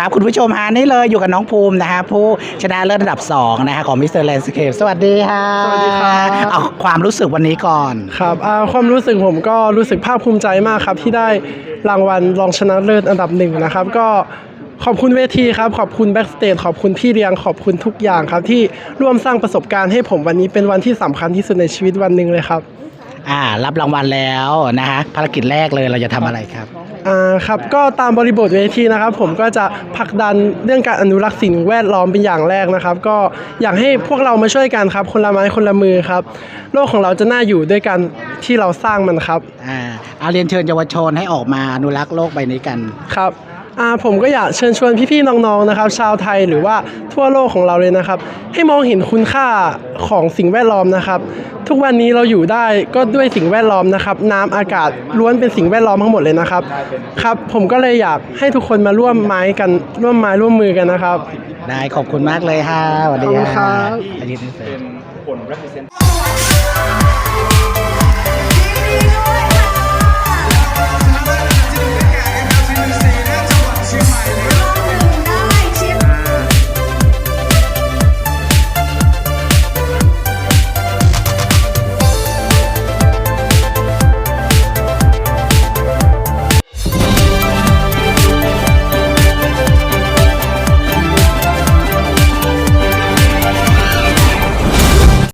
นะครับ คุณผู้ชมฮะนี่เลยอยู่กับน้องภูมินะฮะผู้ชนะเลิศอันดับ2นะฮะของมิสเตอร์แลนด์สเคปสวัสดีค่ะสวัสดีครับ เอาความรู้สึกวันนี้ก่อน ครับอ่าความรู้สึกผมก็รู้สึกภาคภูมิใจมากครับ ที่ได้รางวัลรองชนะเลิศอันดับหนึ่งนะครับ ก็ขอบคุณเวทีครับ ขอบคุณแบ็กสเตจขอบคุณพี่เลี้ยงขอบคุณทุกอย่างครับ ที่ร่วมสร้างประสบการณ์ให้ผมวันนี้เป็นวันที่สำคัญที่สุดในชีวิตวันหนึ่งเลยครับ อ่า รับรางวัลแล้วนะฮะภารกิจแรกเลยเราจะทำอะไรครับ อ่าครับก็ตามบริบทเวทีนะครับผมก็จะผลักดันเรื่องการอนุรักษ์สิ่งแวดล้อมเป็นอย่างแรกนะครับ ก็อยากให้พวกเรามาช่วยกันครับ คนละไม้คนละมือครับ โลกของเราจะน่าอยู่ด้วยกันที่เราสร้างมันครับอ่าเอาเรียนเชิญเยาวชนให้ออกมาอนุรักษ์โลกใบนี้กัน ครับอ่า ผมก็อยากเชิญชวนพี่ๆน้องๆนะครับ ชาวไทยหรือว่าทั่วโลกของเราเลยนะครับ ให้มองเห็นคุณค่าของสิ่งแวดล้อมนะครับ ทุกวันนี้เราอยู่ได้ก็ด้วยสิ่งแวดล้อมนะครับ น้ำอากาศล้วนเป็นสิ่งแวดล้อมทั้งหมดเลยนะครับครับ ผมก็เลยอยากให้ทุกคนมาร่วมไม้กันร่วมไม้ร่วมมือกันนะครับ ได้ขอบคุณมากเลยค่ะสวัสดีขอบคุณครับอาทิตย์นี้เสร็จเ